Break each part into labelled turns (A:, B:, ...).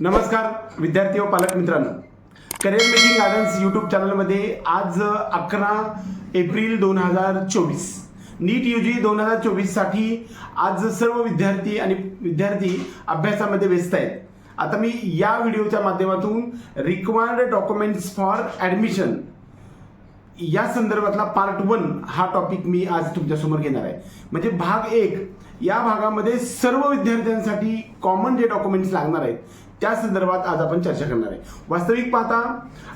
A: नमस्कार विद्यार्थी व पालक मित्रांनो. करिअर मेकिंग गार्डन्स यूट्यूब चॅनलमध्ये आज अकरा एप्रिल दोन हजार चोवीस. नीट यू जी दोन हजार चोवीससाठी आज सर्व विद्यार्थी आणि विद्यार्थी अभ्यासामध्ये व्यस्त आहेत. आता मी या व्हिडिओच्या माध्यमातून रिक्वायर्ड डॉक्युमेंट्स फॉर ॲडमिशन या संदर्भातला पार्ट वन हा टॉपिक मी आज तुमच्यासमोर घेणार आहे. म्हणजे भाग एक या भागामध्ये सर्व विद्यार्थ्यांसाठी कॉमन जे डॉक्युमेंट्स लागणार आहेत त्या संदर्भात आज आपण चर्चा करणार आहे. वास्तविक पाहता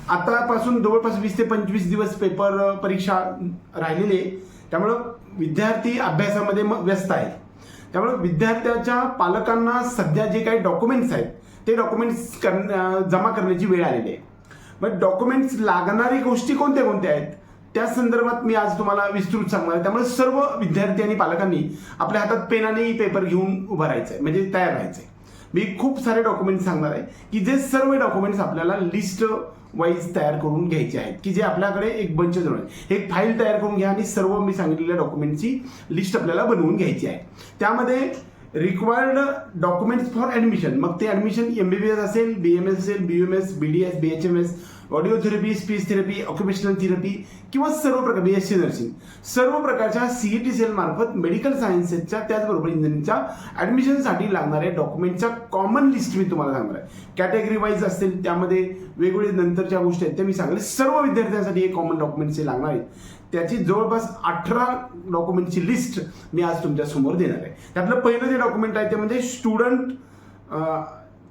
A: आतापासून जवळपास वीस ते पंचवीस दिवस पेपर परीक्षा राहिलेली आहे. त्यामुळं विद्यार्थी अभ्यासामध्ये व्यस्त आहेत. त्यामुळे विद्यार्थ्याच्या पालकांना सध्या जे काही डॉक्युमेंट्स आहेत ते डॉक्युमेंट्स कर जमा करण्याची वेळ आलेली आहे. मग डॉक्युमेंट्स लागणारी गोष्टी कोणत्या कोणत्या आहेत? त्या संदर्भात मी आज तुम्हाला विस्तृत सांगणार आहे. त्यामुळे सर्व विद्यार्थी आणि पालकांनी आपल्या हातात पेन आणि पेपर घेऊन उभं राहायचं आहे म्हणजे तयार राहायचं आहे मी खूप सारे डॉक्युमेंट्स सांगणार आहे की जे सर्व डॉक्युमेंट्स आपल्याला लिस्ट वाईज तयार करून घ्यायचे आहेत की जे आपल्याकडे एक बंच जवळ आहे एक फाईल तयार करून घ्या आणि सर्व मी सांगितलेल्या डॉक्युमेंटची लिस्ट आपल्याला बनवून घ्यायची आहे. त्यामध्ये रिक्वायर्ड डॉक्युमेंट्स फॉर ॲडमिशन मग ते admission M B B S असेल बी एम एस असेल B M S B D S B H M S audio therapy speech therapy occupational therapy किंवा सर्व प्रकार बी एस सी नर्सिंग सर्व प्रकारच्या C E T cell मार्फत medical सायन्सेसच्या त्याचबरोबर इंजिनिअरिंगच्या ॲडमिशनसाठी लागणाऱ्या डॉक्युमेंटच्या कॉमन लिस्ट मी तुम्हाला सांगणार आहे. कॅटेगरी वाईज असतील त्यामध्ये वेगवेगळे नंतरच्या गोष्टी आहेत त्या मी सांगले सर्व विद्यार्थ्यांसाठी हे कॉमन डॉक्युमेंट्स हे लागणार आहेत. त्याची जवळपास अठरा डॉक्युमेंटची लिस्ट मी आज तुमच्यासमोर देणार आहे. त्यातलं पहिलं जे डॉक्युमेंट आहे ते म्हणजे स्टुडंट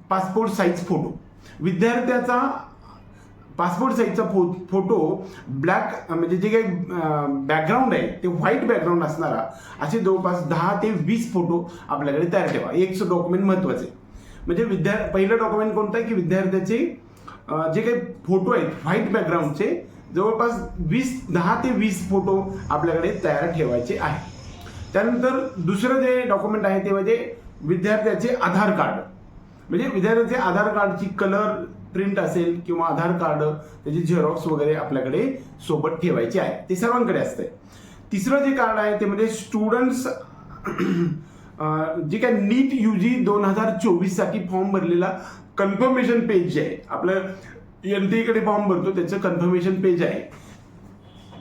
A: पासपोर्ट साईज फोटो विद्यार्थ्याचा पासपोर्ट साईजचा फो फोटो ब्लॅक म्हणजे जे काही बॅकग्राऊंड आहे ते व्हाईट बॅकग्राऊंड असणारा असे जवळपास दहा ते वीस फोटो आपल्याकडे तयार ठेवा. एक डॉक्युमेंट महत्त्वाचे म्हणजे विद्या पहिलं डॉक्युमेंट कोणतं आहे की विद्यार्थ्याचे जे काही फोटो आहेत व्हाईट बॅकग्राऊंडचे जवळपास वीस दहा ते वीस फोटो आपल्याकडे तयार ठेवायचे आहे. त्यानंतर दुसरं जे डॉक्युमेंट आहे ते म्हणजे विद्यार्थ्याचे आधार कार्ड म्हणजे विद्यार्थ्याचे आधार कार्डची कलर प्रिंट असेल किंवा आधार कार्ड त्याची झेरॉक्स वगैरे आपल्याकडे सोबत ठेवायचे आहे. ते सर्वांकडे असते तिसरं जे कार्ड आहे ते म्हणजे स्टुडंट्स जे काय नीट यू जी दोन हजार चोवीससाठी फॉर्म भरलेला कन्फर्मेशन पेज जे आहे. आपलं एन टी कडे फॉर्म भरतो त्याचं कन्फर्मेशन पेज आहे.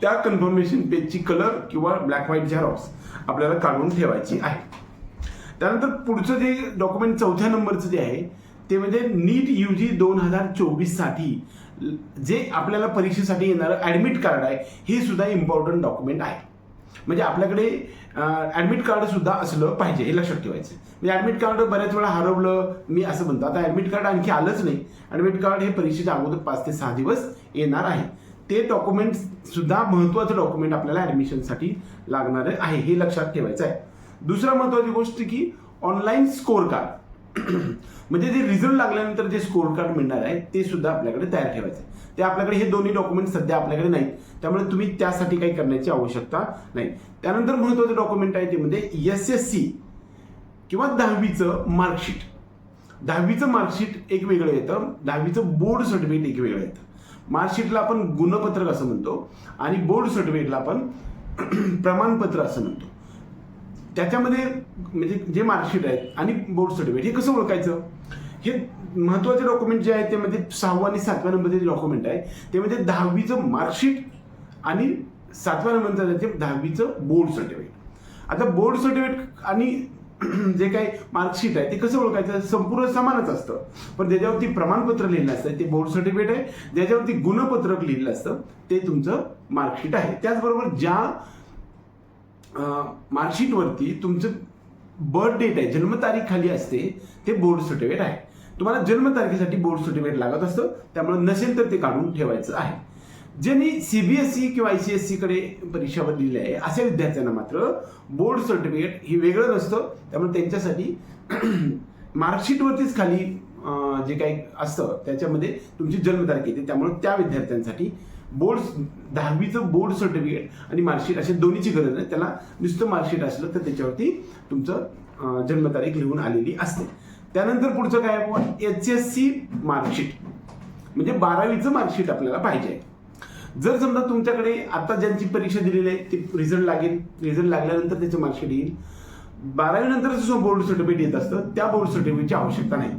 A: त्या कन्फर्मेशन पेजची कलर किंवा ब्लॅक व्हाईट झेरॉक्स आपल्याला काढून ठेवायची आहे. त्यानंतर पुढचं जे डॉक्युमेंट चौथ्या नंबरचं जे आहे ते म्हणजे नीट यू जी दोन हजार चोवीससाठी जे आपल्याला परीक्षेसाठी येणारं ॲडमिट कार्ड आहे हे सुद्धा इम्पॉर्टंट डॉक्युमेंट आहे. म्हणजे आपल्याकडे ॲडमिट कार्ड सुद्धा असलं पाहिजे हे लक्षात ठेवायचं. म्हणजे ॲडमिट कार्ड बऱ्याच वेळा हरवलं मी असं म्हणतो. आता ॲडमिट कार्ड आणखी आलंच नाही. ॲडमिट कार्ड हे परीक्षेच्या अगोदर पाच ते सहा दिवस येणार आहे. ते डॉक्युमेंट सुद्धा महत्त्वाचं डॉक्युमेंट आपल्याला ॲडमिशनसाठी लागणार आहे हे लक्षात ठेवायचं आहे. दुसरा महत्वाची गोष्ट की ऑनलाईन स्कोर कार्ड म्हणजे जे रिझल्ट लागल्यानंतर जे स्कोर कार्ड मिळणार आहे ते सुद्धा आपल्याकडे तयार ठेवायचे. आहे. ते आपल्याकडे हे दोन्ही डॉक्युमेंट सध्या आपल्याकडे नाहीत. त्यामुळे तुम्ही त्यासाठी काही करण्याची आवश्यकता नाही. त्यानंतर महत्वाचं डॉक्युमेंट आहे ते म्हणजे एस एस सी किंवा दहावीचं मार्कशीट दहावीचं मार्कशीट एक वेगळं येतं. दहावीचं बोर्ड सर्टिफिकेट एक वेगळं येतं. मार्कशीटला आपण गुणपत्रक असं म्हणतो आणि बोर्ड सर्टिफिकेटला आपण प्रमाणपत्र असं म्हणतो. त्याच्यामध्ये म्हणजे जे मार्कशीट आहेत आणि बोर्ड सर्टिफिकेट हे कसं ओळखायचं? हे महत्त्वाचे डॉक्युमेंट जे आहे ते म्हणजे सहावा आणि सातव्या नंबरचे जे डॉक्युमेंट आहे ते म्हणजे दहावीचं मार्कशीट आणि सातव्या नंबरचं ते दहावीचं बोर्ड सर्टिफिकेट आता बोर्ड सर्टिफिकेट आणि जे काही मार्कशीट आहे ते कसं ओळखायचं? संपूर्ण समानच असतं. पण ज्याच्यावरती प्रमाणपत्र लिहिलं असतं ते बोर्ड सर्टिफिकेट आहे. ज्याच्यावरती गुणपत्रक लिहिलं असतं ते तुमचं मार्कशीट आहे. त्याचबरोबर ज्या मार्कशीटवरती तुमचं बर्थ डेट आहे जन्मतारीख खाली असते ते बोर्ड सर्टिफिकेट आहे. तुम्हाला जन्मतारखेसाठी बोर्ड सर्टिफिकेट लागत असतं त्यामुळे नसेल तर ते काढून ठेवायचं आहे. ज्यांनी सीबीएसई किंवा आय सी एस सीकडे परीक्षावर लिहिले आहे अशा विद्यार्थ्यांना मात्र बोर्ड सर्टिफिकेट हे वेगळं नसतं त्यामुळे त्यांच्यासाठी मार्कशीटवरतीच खाली जे काही असतं त्याच्यामध्ये तुमची जन्मतारीख येते त्यामुळे त्या विद्यार्थ्यांसाठी बोर्ड दहावीचं बोर्ड सर्टिफिकेट आणि मार्कशीट अशा दोन्हीची गरज नाही त्याला नुसतं मार्कशीट असलं तर त्याच्यावरती तुमचं जन्मतारीख लिहून आलेली असते. त्यानंतर पुढचं काय एच एस सी मार्कशीट म्हणजे बारावीचं मार्कशीट आपल्याला पाहिजे. जर समजा तुमच्याकडे आता ज्यांची परीक्षा दिलेली आहे ते रिझल्ट लागेल. रिझल्ट लागल्यानंतर त्याचं मार्कशीट येईल. बारावी नंतर जसं बोर्ड सर्टिफिकेट येत असतं त्या बोर्ड सर्टिफिकेटची आवश्यकता नाही.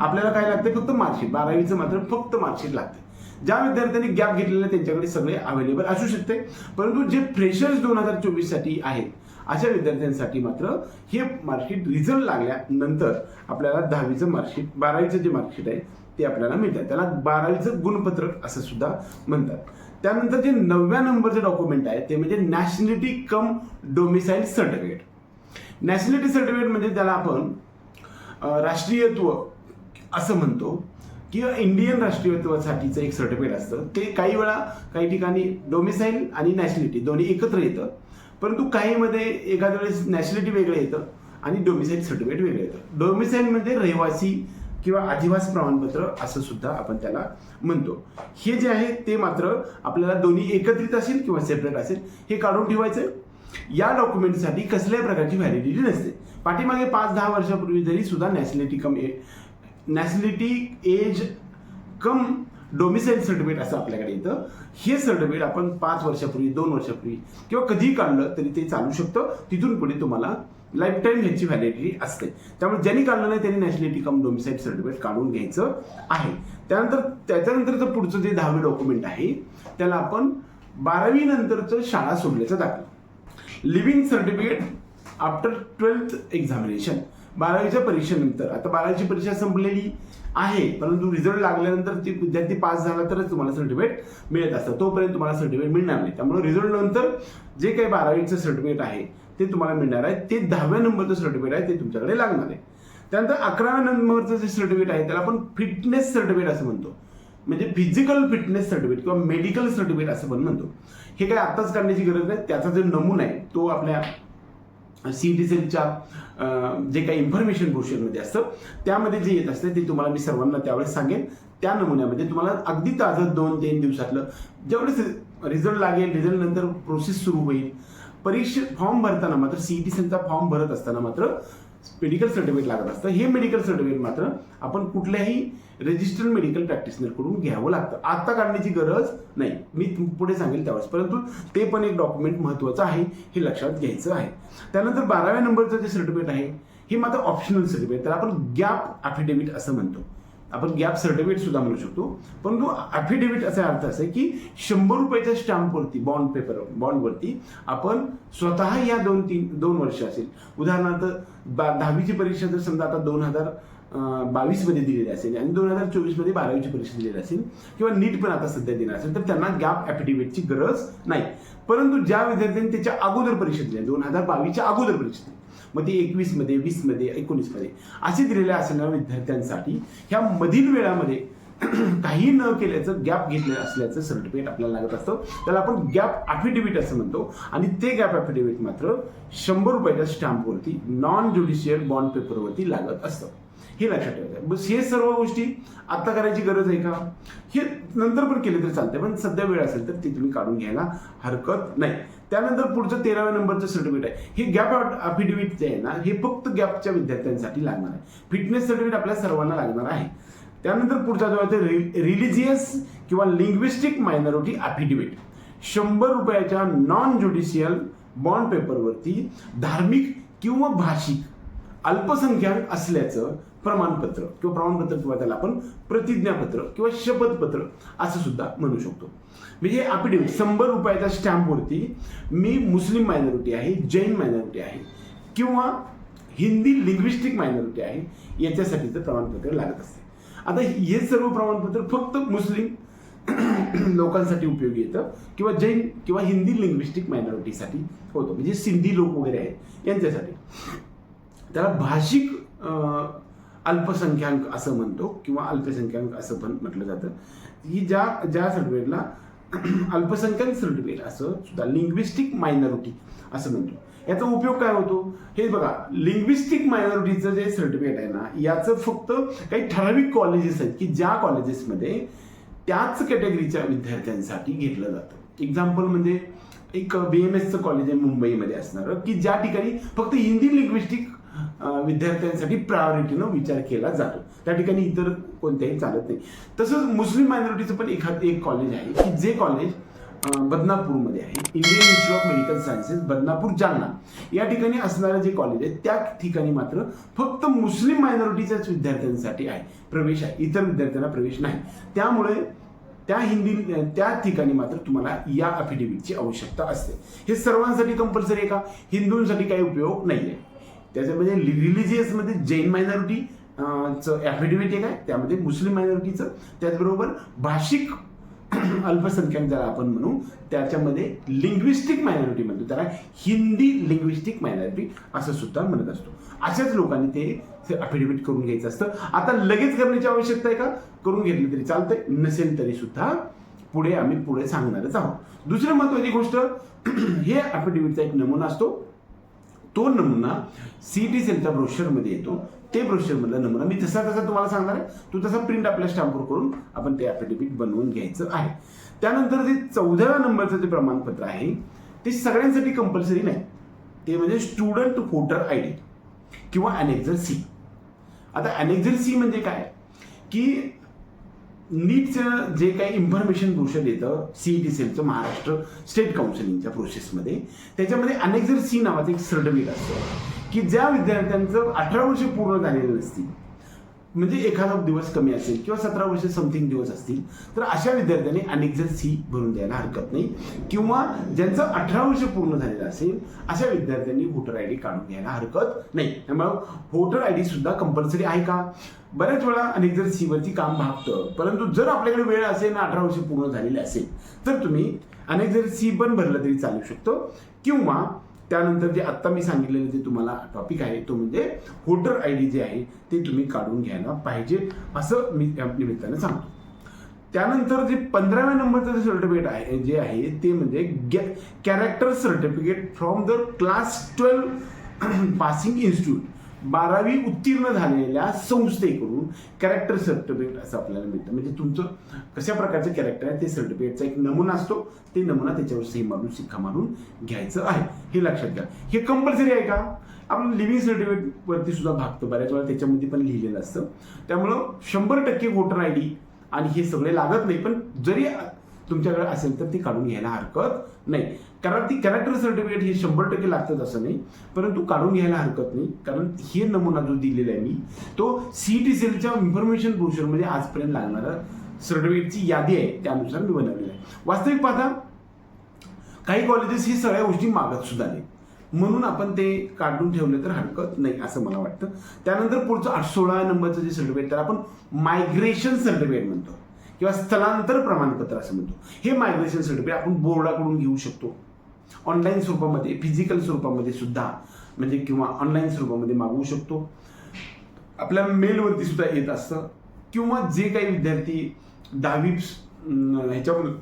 A: आपल्याला काय लागते? फक्त मार्कशीट बारावीचं मात्र फक्त मार्कशीट लागते. ज्या विद्यार्थ्यांनी गॅप घेतलेले त्यांच्याकडे सगळे अवेलेबल असू शकते. परंतु जे फ्रेशर्स दोन हजार चोवीससाठी आहेत अशा विद्यार्थ्यांसाठी मात्र हे मार्कशीट रिझल्ट लागल्यानंतर आपल्याला दहावीचं मार्कशीट बारावीचं जे मार्कशीट आहे ते आपल्याला मिळतात त्याला बारावीचं गुणपत्रक असं सुद्धा म्हणतात. त्यानंतर जे नवव्या नंबरचे डॉक्युमेंट आहे ते म्हणजे nationality cum domicile certificate nationality certificate म्हणजे त्याला आपण राष्ट्रीयत्व असं म्हणतो. किंवा इंडियन राष्ट्रीयत्वासाठीचं एक सर्टिफिकेट असतं. ते काही वेळा काही ठिकाणी डोमिसाईल आणि नॅशनॅलिटी दोन्ही एकत्र येतं. परंतु काहीमध्ये एखाद्या वेळेस नॅशनॅलिटी वेगळं येतं आणि डोमिसाईल सर्टिफिकेट वेगळं येतं. डोमिसाईल म्हणजे रहिवासी किंवा अधिवास प्रमाणपत्र असं सुद्धा आपण त्याला म्हणतो. हे जे आहे ते मात्र आपल्याला दोन्ही एकत्रित असेल किंवा सेपरेट असेल हे काढून ठेवायचं या डॉक्युमेंटसाठी कसल्याही प्रकारची व्हॅलिडिटी नसते. पाठीमागे पाच दहा वर्षापूर्वी जरी सुद्धा nationality cum nationality age cum domicile certificate असं आपल्याकडे येतं. हे सर्टिफिकेट आपण पाच वर्षापूर्वी दोन वर्षापूर्वी किंवा कधीही काढलं तरी ते चालू शकतं. तिथून पुढे तुम्हाला लाईफ टाईम ह्याची व्हॅलिडिटी असते. त्यामुळे ज्यांनी काढलं नाही त्यांनी नॅशनॅलिटी कम डोमिसाईल सर्टिफिकेट काढून घ्यायचं आहे. त्यानंतर त्याच्यानंतरचं पुढचं जे दहावे डॉक्युमेंट आहे त्याला आपण बारावी नंतरचं शाळा सोडल्याचं दाखवलं. Leaving certificate after twelfth examination बारावीच्या परीक्षेनंतर. आता बारावीची परीक्षा संपलेली आहे परंतु रिझल्ट लागल्यानंतर ते विद्यार्थी पास झाला तरच तुम्हाला सर्टिफिकेट मिळत असतं. तोपर्यंत तुम्हाला सर्टिफिकेट मिळणार नाही. त्यामुळे रिझल्ट नंतर जे काही बारावीचं सर्टिफिकेट आहे ते तुम्हाला मिळणार आहे. ते दहाव्या नंबरचं सर्टिफिकेट आहे ते तुमच्याकडे लागणार आहे. त्यानंतर अकराव्या नंबरचं जे सर्टिफिकेट आहे त्याला आपण फिटनेस सर्टिफिकेट असं म्हणतो. म्हणजे फिजिकल फिटनेस सर्टिफिकेट किंवा मेडिकल सर्टिफिकेट असं पण म्हणतो. हे काही आत्ताच काढण्याची गरज नाही. त्याचा जो नमुना आहे तो आपल्या सी टी जे काही इन्फॉर्मेशन ब्रोशरमध्ये असतं त्यामध्ये जे येत असतं ते तुम्हाला मी सर्वांना त्यावेळेस सांगेन. त्या नमुन्यामध्ये तुम्हाला अगदी ताजं दोन तीन दिवसातलं जेवढेच रिझल्ट लागेल रिझल्ट नंतर प्रोसेस सुरू होईल. परीक्षे फॉर्म भरताना मात्र सी टी सेलचा फॉर्म भरत असताना मात्र मेडिकल सर्टिफिकेट लागत असतं. हे मेडिकल सर्टिफिकेट मात्र आपण कुठल्याही रजिस्टर्ड मेडिकल प्रॅक्टिशनरकडून घ्यावं लागतं. आता काढण्याची गरज नाही. मी पुढे सांगेल त्यावेळेस. परंतु ते पण एक डॉक्युमेंट महत्त्वाचं आहे हे लक्षात घ्यायचं आहे. त्यानंतर बाराव्या नंबरचं जे सर्टिफिकेट आहे हे मात्र ऑप्शनल सर्टिफिकेट त्याला आपण गॅप अफिडेव्हिट असं म्हणतो. आपण गॅप सर्टिफिकेट सुद्धा म्हणू शकतो. परंतु अफिडेव्हिट असा अर्थ असा आहे की शंभर रुपयाच्या स्टॅम्पवरती बॉन्ड पेपर बॉन्डवरती आपण स्वतः या दोन तीन दोन वर्ष असेल. उदाहरणार्थ बा दहावीची परीक्षा जर समजा आता दोन हजार बावीसमध्ये दिलेली असेल आणि दोन हजार चोवीसमध्ये बारावीची परीक्षा दिलेली असेल किंवा नीट पण आता सध्या देणार असेल तर त्यांना गॅप ॲफिडेव्हिटची गरज नाही. परंतु ज्या विद्यार्थ्यांनी त्याच्या अगोदर परीक्षा दिल्या दोन हजार बावीसच्या अगोदर परीक्षा दिली मग ते एकवीसमध्ये वीसमध्ये एकोणीसमध्ये. असे दिलेल्या असणाऱ्या विद्यार्थ्यांसाठी ह्या मधील वेळामध्ये काही न केल्याचं गॅप घेतलेलं असल्याचं सर्टिफिकेट आपल्याला लागत असतं. त्याला आपण गॅप अफिडेव्हिट असं म्हणतो. आणि ते गॅप अफिडेव्हिट मात्र शंभर रुपयाच्या स्टॅम्पवरती नॉन ज्युडिशियल बॉन्ड पेपरवरती लागत असतं. हे लक्षात ठेवायचं बस हे सर्व गोष्टी आता करायची गरज आहे का? हे नंतर पण केले तरी चालते पण सध्या वेळ असेल तर ते तुम्ही काढून घ्यायला हरकत नाही. त्यानंतर पुढचं तेराव्या नंबरचं सर्टिफिकेट आहे. हे गॅप अफिडेव्हिट जे आहे ना हे फक्त गॅपच्या विद्यार्थ्यांसाठी लागणार आहे. फिटनेस सर्टिफिकेट आपल्या सर्वांना लागणार आहे. त्यानंतर पुढचा जो आहे ते रिलिजियस किंवा लिंग्विस्टिक मायनॉरिटी अफिडेव्हिट शंभर रुपयाच्या नॉन ज्युडिशियल बॉन्ड पेपरवरती धार्मिक किंवा भाषिक अल्पसंख्याक असल्याचं प्रमाणपत्र किंवा प्रमाणपत्र किंवा त्याला आपण प्रतिज्ञापत्र किंवा शपथपत्र असं सुद्धा म्हणू शकतो. म्हणजे अफिडेव्हिट शंभर रुपयाच्या स्टॅम्पवरती मी मुस्लिम मायनॉरिटी आहे जैन मायनॉरिटी आहे किंवा हिंदी लिंग्विस्टिक मायनॉरिटी आहे याच्यासाठीचं प्रमाणपत्र लागत असते. आता हे सर्व प्रमाणपत्र फक्त मुस्लिम लोकांसाठी उपयोगी येतं किंवा जैन किंवा हिंदी लिंग्विस्टिक मायनॉरिटीसाठी होतं. म्हणजे सिंधी लोक वगैरे आहेत यांच्यासाठी. त्याला भाषिक अल्पसंख्याक असं म्हणतो किंवा अल्पसंख्याक असं पण म्हटलं जातं. ही ज्या ज्या सर्टिफिकेटला अल्पसंख्याक सर्टिफिकेट असं सुद्धा लिंग्विस्टिक मायनॉरिटी असं म्हणतो. याचा उपयोग काय होतो? हे बघा लिंग्विस्टिक मायनॉरिटीचं जे सर्टिफिकेट आहे ना याचं फक्त काही ठराविक कॉलेजेस आहेत की ज्या कॉलेजेसमध्ये त्याच कॅटेगरीच्या विद्यार्थ्यांसाठी घेतलं जातं. एक्झाम्पल म्हणजे एक बी एम एसचं कॉलेज आहे मुंबईमध्ये असणारं की ज्या ठिकाणी फक्त हिंदी लिंग्विस्टिक विद्यार्थ्यांसाठी प्रायोरिटीनं विचार केला जातो. त्या ठिकाणी इतर कोणत्याही चालत नाही. तसंच मुस्लिम मायनॉरिटीचं पण एखाद एक कॉलेज आहे की जे कॉलेज बदनापूरमध्ये आहे. Indian Institute of Medical Sciences Badnapur Jalna. या ठिकाणी असणारं जे कॉलेज आहे त्या ठिकाणी मात्र फक्त मुस्लिम मायनॉरिटीच्याच विद्यार्थ्यांसाठी आहे. प्रवेश आहे. इतर विद्यार्थ्यांना प्रवेश नाही. त्यामुळे त्या हिंदी त्या ठिकाणी मात्र तुम्हाला या अफिडेव्हिटची आवश्यकता असते. हे सर्वांसाठी कंपल्सरी आहे का? हिंदूंसाठी काही उपयोग नाही आहे त्याच्यामध्ये म्हणजे रिलिजियसमध्ये जैन मायनॉरिटी चं ॲफिडेव्हिट एक आहे. त्यामध्ये मुस्लिम मायनॉरिटीचं त्याचबरोबर भाषिक अल्पसंख्याक ज्याला आपण म्हणू त्याच्यामध्ये लिंग्विस्टिक मायनॉरिटी म्हणतो. त्याला हिंदी लिंग्विस्टिक मायनॉरिटी असं सुद्धा म्हणत असतो. अशाच लोकांनी ते अफिडेव्हिट करून घ्यायचं असतं. आता लगेच करण्याची आवश्यकता आहे का? करून घेतली तरी चालतंय. नसेल तरी सुद्धा पुढे आम्ही पुढे सांगणारच आहोत. दुसरी महत्वाची गोष्ट हे अफिडेव्हिटचा एक नमुना असतो. तो नमुना सी टी सेलच्या ब्रोशरमध्ये येतो. ते ब्रोशरमधला नमुना मी जसा तसा तुम्हाला सांगणार आहे. तो तसा प्रिंट आपल्या स्टॅम्पवर करून आपण ते ॲफिडेव्हिट बनवून घ्यायचं आहे. त्यानंतर जे चौदाव्या नंबरचं जे प्रमाणपत्र आहे ते सगळ्यांसाठी कंपल्सरी नाही. ते म्हणजे स्टुडंट व्होटर आय डी किंवा अनेक्झर सी आता अनेक्झर सी म्हणजे काय? की नीटचं जे काही इन्फॉर्मेशन ब्रोशर येतं सी टी सेलचं महाराष्ट्र स्टेट काउन्सिलिंगच्या प्रोसेसमध्ये त्याच्यामध्ये अनेक्झर सी नावाचं एक सर्टिफिकेट असतं की ज्या विद्यार्थ्यांचं अठरा वर्ष पूर्ण झालेलं नसतील म्हणजे एखादा दिवस कमी असेल किंवा सतरा वर्ष समथिंग दिवस असतील तर अशा विद्यार्थ्यांनी जण सी भरून द्यायला हरकत नाही. किंवा ज्यांचं अठरा वर्ष पूर्ण झालेलं असेल अशा विद्यार्थ्यांनी व्होटर आय डी काढून घ्यायला हरकत नाही. त्यामुळे व्होटर आय डी सुद्धा कंपल्सरी आहे का? बऱ्याच वेळा अनेक जण सीवरती काम भागतं. परंतु जर आपल्याकडे वेळ असेल अठरा वर्ष पूर्ण झालेली असेल तर तुम्ही अनेक जर सी पण भरलं तरी चालू शकतो. किंवा त्यानंतर जे आत्ता मी सांगितलेलं जे तुम्हाला टॉपिक आहे तो म्हणजे व्होटर आय डी जे आहे ते तुम्ही काढून घ्यायला पाहिजे असं मी निमित्ताने सांगतो. त्यानंतर जे पंधराव्या नंबरचं जे सर्टिफिकेट आहे जे आहे ते म्हणजे character certificate from the class twelve passing institute बारावी उत्तीर्ण झालेल्या संस्थेकडून कॅरेक्टर सर्टिफिकेट असं आपल्याला मिळतं. म्हणजे तुमचं कशा प्रकारचं कॅरेक्टर आहे ते सर्टिफिकेटचा एक नमुना असतो. ते नमुना त्याच्यावर सही मारून शिक्का मारून घ्यायचं आहे. हे लक्षात घ्या. हे कंपल्सरी आहे का? आपण लिव्हिंग सर्टिफिकेट वरती सुद्धा भागतं. बऱ्याच वेळा त्याच्यामध्ये पण लिहिलेलं असतं. त्यामुळं शंभर टक्के वोटर आय डी आणि हे सगळे लागत नाही. पण जरी तुमच्याकडे असेल तर ती काढून घ्यायला हरकत नाही. कारण ती कॅरेक्टर सर्टिफिकेट हे शंभर टक्के लागतात असं नाही. परंतु काढून घ्यायला हरकत नाही. कारण हे नमुना जो दिलेला आहे मी तो सी टी सेलच्या इन्फॉर्मेशन ब्रोशरमध्ये आजपर्यंत लागणारा सर्टिफिकेटची यादी आहे. त्यानुसार मी बनवलेलं आहे. वास्तविक पाहता काही कॉलेजेस ही सगळ्या गोष्टी मागत सुद्धा नाही म्हणून आपण ते काढून ठेवले तर हरकत नाही असं मला वाटतं. त्यानंतर पुढचं आठ सोळा नंबरचं जे सर्टिफिकेट तर आपण मायग्रेशन सर्टिफिकेट म्हणतो. किंवा स्थलांतर प्रमाणपत्र असं म्हणतो. हे मायग्रेशन सर्टिफिकेट आपण बोर्डाकडून घेऊ शकतो. ऑनलाईन स्वरूपामध्ये फिजिकल स्वरूपामध्ये सुद्धा म्हणजे किंवा ऑनलाईन स्वरूपामध्ये मागवू शकतो. आपल्या मेलवरती सुद्धा येत असतं. किंवा जे काही विद्यार्थी दहावी अं, ह्याच्यामधून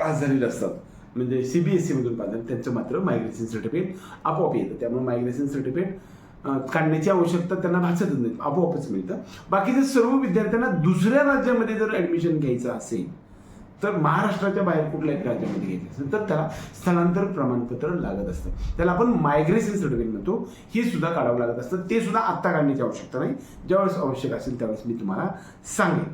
A: पास झालेले असतात म्हणजे सी बी एस पास झाले त्यांचं मात्र मायग्रेशन सर्टिफिकेट आपोआप येतं. त्यामुळे मायग्रेशन सर्टिफिकेट काढण्याची आवश्यकता त्यांना भासतच नाही आपोआपच मिळतं. बाकीच्या सर्व विद्यार्थ्यांना दुसऱ्या राज्यामध्ये जर ऍडमिशन घ्यायचं असेल तर महाराष्ट्राच्या बाहेर कुठल्याही राज्यामध्ये घ्यायचं असेल तर त्याला स्थलांतर प्रमाणपत्र लागत असतं. त्याला आपण मायग्रेशन सर्टिफिकेट म्हणतो. हे सुद्धा काढावं लागत असतं. ते सुद्धा आत्ता काढण्याची आवश्यकता नाही. ज्यावेळेस आवश्यक असेल त्यावेळेस मी तुम्हाला सांगेन.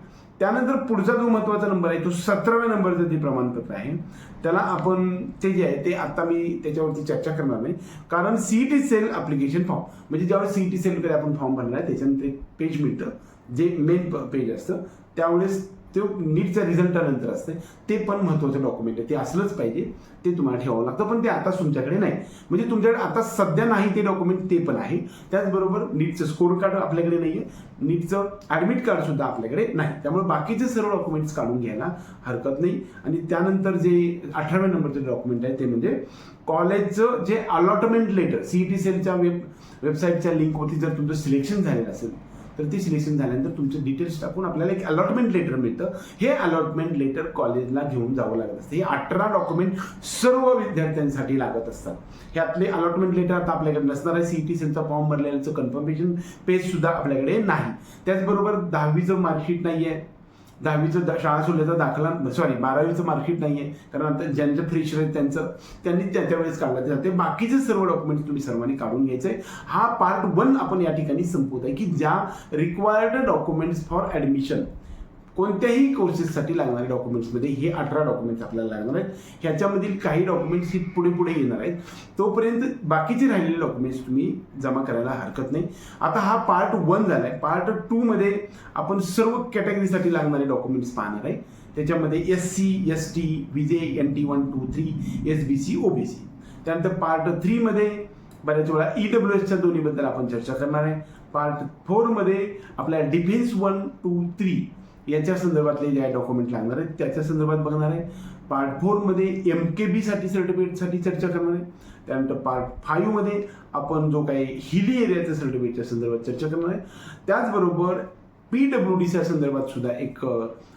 A: त्यानंतर पुढचा जो महत्त्वाचा नंबर आहे तो सतराव्या नंबरचं जे प्रमाणपत्र आहे. त्याला आपण ते जे आहे ते आता मी त्याच्यावरती चर्चा करणार नाही. कारण C T cell application form म्हणजे ज्यावेळेस सी टी सेलकडे आपण फॉर्म भरणार आहे त्याच्यानंतर एक पेज मिळतं जे मेन पेज असतं त्यावेळेस ते नीटच्या रिझल्टानंतर असते. ते पण महत्त्वाचं डॉक्युमेंट आहे. ते असलंच पाहिजे. ते तुम्हाला ठेवावं लागतं पण ते आता तुमच्याकडे नाही. म्हणजे तुमच्याकडे आता सध्या नाही ते डॉक्युमेंट ते पण आहे. त्याचबरोबर नीटचं स्कोर कार्ड आपल्याकडे नाही आहे नीटचं ॲडमिट कार्ड सुद्धा आपल्याकडे नाही. त्यामुळे बाकीचे सर्व डॉक्युमेंट्स काढून घ्यायला हरकत नाही. आणि त्यानंतर जे अठराव्या नंबरचे डॉक्युमेंट आहे ते म्हणजे कॉलेजचं जे अलॉटमेंट लेटर सी टी सेलच्या वेब वेबसाईटच्या लिंकवरती जर तुमचं सिलेक्शन झालेलं असेल तर ते सिलेक्शन झाल्यानंतर तुमचे डिटेल्स टाकून आपल्याला एक अलॉटमेंट लेटर मिळतं. हे अलॉटमेंट लेटर कॉलेजला घेऊन जावं लागत असतं. हे अठरा डॉक्युमेंट सर्व विद्यार्थ्यांसाठी लागत असतात. ह्यातले अलॉटमेंट लेटर आता आपल्याकडे नसणार आहे. सी टी सेलचा फॉर्म भरलेल्याचं कन्फर्मेशन पेज सुद्धा आपल्याकडे नाही. त्याचबरोबर दहावीचं मार्कशीट नाही आहे दहावीचं दा- शाळा सोडल्याचा दाखला सॉरी बारावीचं मार्कशीट नाही आहे कारण आता ज्यांचं फ्रेशर आहेत त्यांचं त्यांनी त्याच्या वेळेस काढलं जाते बाकीचे सर्व डॉक्युमेंट्स तुम्ही सर्वांनी काढून घ्यायचे हा पार्ट वन आपण या ठिकाणी संपवत आहे की ज्या रिक्वायर्ड डॉक्युमेंट्स फॉर ॲडमिशन कोणत्याही कोर्सेससाठी लागणारे डॉक्युमेंट्समध्ये हे अठरा डॉक्युमेंट्स आपल्याला लागणार आहेत. ह्याच्यामधील काही डॉक्युमेंट्स ही पुढे पुढे येणार आहेत. तोपर्यंत बाकीचे राहिलेले डॉक्युमेंट्स तुम्ही जमा करायला हरकत नाही. आता हा पार्ट वन झाला आहे पार्ट टूमध्ये आपण सर्व कॅटेगरीसाठी लागणारे डॉक्युमेंट्स पाहणार आहे. त्याच्यामध्ये S C S T V J N T one two three S B C O B C त्यानंतर पार्ट थ्रीमध्ये बऱ्याच वेळा ई डब्ल्यू एसच्या दोन्हीबद्दल आपण चर्चा करणार आहे. पार्ट फोरमध्ये आपल्या डिफेन्स वन टू थ्री याच्या संदर्भातले ज्या डॉक्युमेंट लागणार आहेत त्याच्या संदर्भात बघणार आहे. पार्ट फोरमध्ये एम के बीसाठी सर्टिफिकेटसाठी चर्चा करणार आहे. त्यानंतर पार्ट फाईव्हमध्ये आपण जो काही हिली एरियाच्या सर्टिफिकेटच्या संदर्भात चर्चा करणार आहे. त्याचबरोबर पी डब्ल्यू डीच्या संदर्भात सुद्धा एक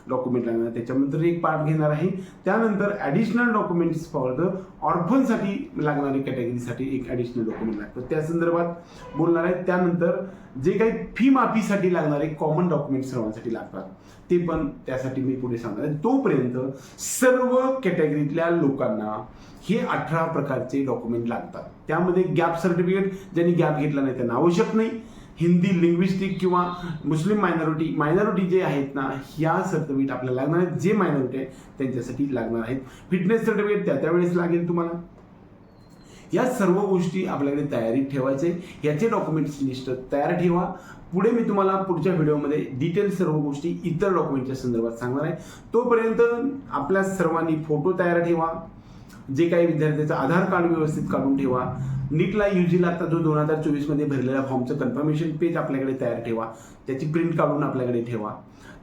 A: डॉक्युमेंट लागणार त्याच्यानंतर एक पार्ट घेणार आहे. त्यानंतर ॲडिशनल डॉक्युमेंट्स फॉर द ऑर्फनसाठी लागणारी कॅटेगरीसाठी एक ॲडिशनल डॉक्युमेंट लागतं. त्या संदर्भात बोलणार आहे. त्यानंतर जे काही फी माफीसाठी लागणारे कॉमन डॉक्युमेंट सर्वांसाठी लागतात ते पण त्यासाठी मी पुढे सांगणार आहे. तोपर्यंत सर्व कॅटेगरीतल्या लोकांना हे अठरा प्रकारचे डॉक्युमेंट लागतात. त्यामध्ये गॅप सर्टिफिकेट ज्यांनी गॅप घेतला नाही त्यांना आवश्यक नाही. हिंदी लिंग्विस्टिक किंवा मुस्लिम मायनॉरिटी मायनॉरिटी जे आहेत ना ह्या सर्टिफिकेट आपल्याला लागणार आहेत. जे मायनॉरिटी आहे त्यांच्यासाठी लागणार आहेत. फिटनेस सर्टिफिकेट त्या त्यावेळेस लागेल तुम्हाला. या सर्व गोष्टी आपल्याकडे तयारीत ठेवायचे याचे डॉक्युमेंट्स लिस्ट तयार ठेवा. पुढे मी तुम्हाला पुढच्या व्हिडिओमध्ये डिटेल सर्व गोष्टी इतर डॉक्युमेंटच्या संदर्भात सांगणार आहे. तोपर्यंत आपल्या सर्वांनी फोटो तयार ठेवा. जे काही विद्यार्थ्याचं आधार कार्ड व्यवस्थित काढून ठेवा. नीटला युजीला आता जो दोन हजार चोवीसमध्ये भरलेला फॉर्मचं कन्फर्मेशन पेज आपल्याकडे तयार ठेवा. त्याची प्रिंट काढून आपल्याकडे ठेवा.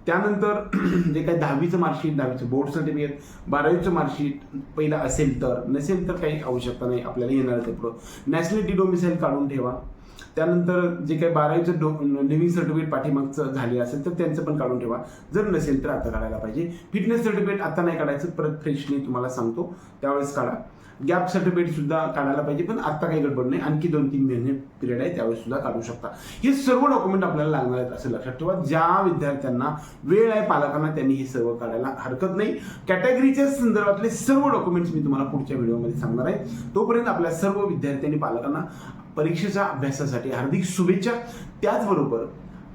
A: त्यानंतर जे काही दहावीचं मार्कशीट दहावीचं बोर्ड सर्टिफिकेट बारावीचं मार्कशीट पहिलं असेल तर नसेल तर काही आवश्यकता नाही आपल्याला येणार ते पुढं. नॅशनॅलिटी डोमिसाईल काढून ठेवा. त्यानंतर जे काही बारावीचं डो लिव्हिंग सर्टिफिकेट पाठीमागचं झाले असेल तर त्यांचं पण काढून ठेवा. जर नसेल तर आता काढायला पाहिजे. फिटनेस सर्टिफिकेट आता नाही काढायचं परत फ्रेशली तुम्हाला सांगतो. त्यावेळेस काढा. गॅप सर्टिफिकेट सुद्धा काढायला पाहिजे पण आता काही गडबड नाही. आणखी दोन तीन महिने पिरियड आहे त्यावेळेस सुद्धा काढू शकता. हे सर्व डॉक्युमेंट आपल्याला लागणार आहेत असं लक्षात ठेवा. ज्या विद्यार्थ्यांना वेळ आहे पालकांना त्यांनी हे सर्व काढायला हरकत नाही. कॅटेगरीच्या संदर्भातले सर्व डॉक्युमेंट्स मी तुम्हाला पुढच्या व्हिडिओमध्ये सांगणार आहे. तोपर्यंत आपल्या सर्व विद्यार्थ्यांनी पालकांना परीक्षेच्या अभ्यासासाठी हार्दिक शुभेच्छा. त्याचबरोबर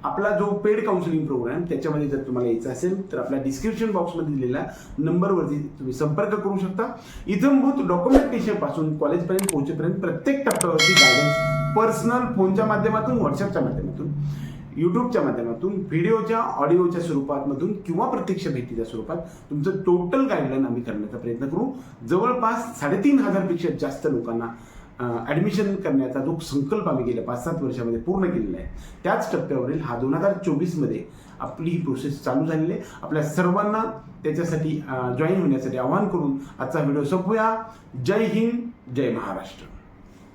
A: आपला जो पेड काउन्सिलिंग प्रोग्राम त्याच्यामध्ये जर तुम्हाला यायचं असेल तर आपल्या डिस्क्रिप्शन बॉक्समध्ये दिलेल्या नंबरवरती तुम्ही संपर्क करू शकता. इथंभूत डॉक्युमेंटेशनपासून कॉलेजपर्यंत पोहोचेपर्यंत प्रत्येक टप्प्यावरती गायडन्स पर्सनल फोनच्या माध्यमातून व्हॉट्सअपच्या माध्यमातून युट्यूबच्या माध्यमातून व्हिडिओच्या ऑडिओच्या स्वरूपातमधून किंवा प्रत्यक्ष भेटीच्या स्वरूपात तुमचं टोटल गाईडलाईन आम्ही करण्याचा प्रयत्न करू. जवळपास साडेतीन हजारपेक्षा जास्त लोकांना ॲडमिशन करण्याचा जो संकल्प आम्ही गेल्या पाच सात वर्षामध्ये पूर्ण केलेला आहे त्याच टप्प्यावरील हा दोन हजार चोवीसमध्ये आपली ही प्रोसेस चालू झालेली आहे. आपल्या सर्वांना त्याच्यासाठी जॉईन होण्यासाठी आवाहन करून आजचा व्हिडिओ संपूया. जय हिंद जय महाराष्ट्र.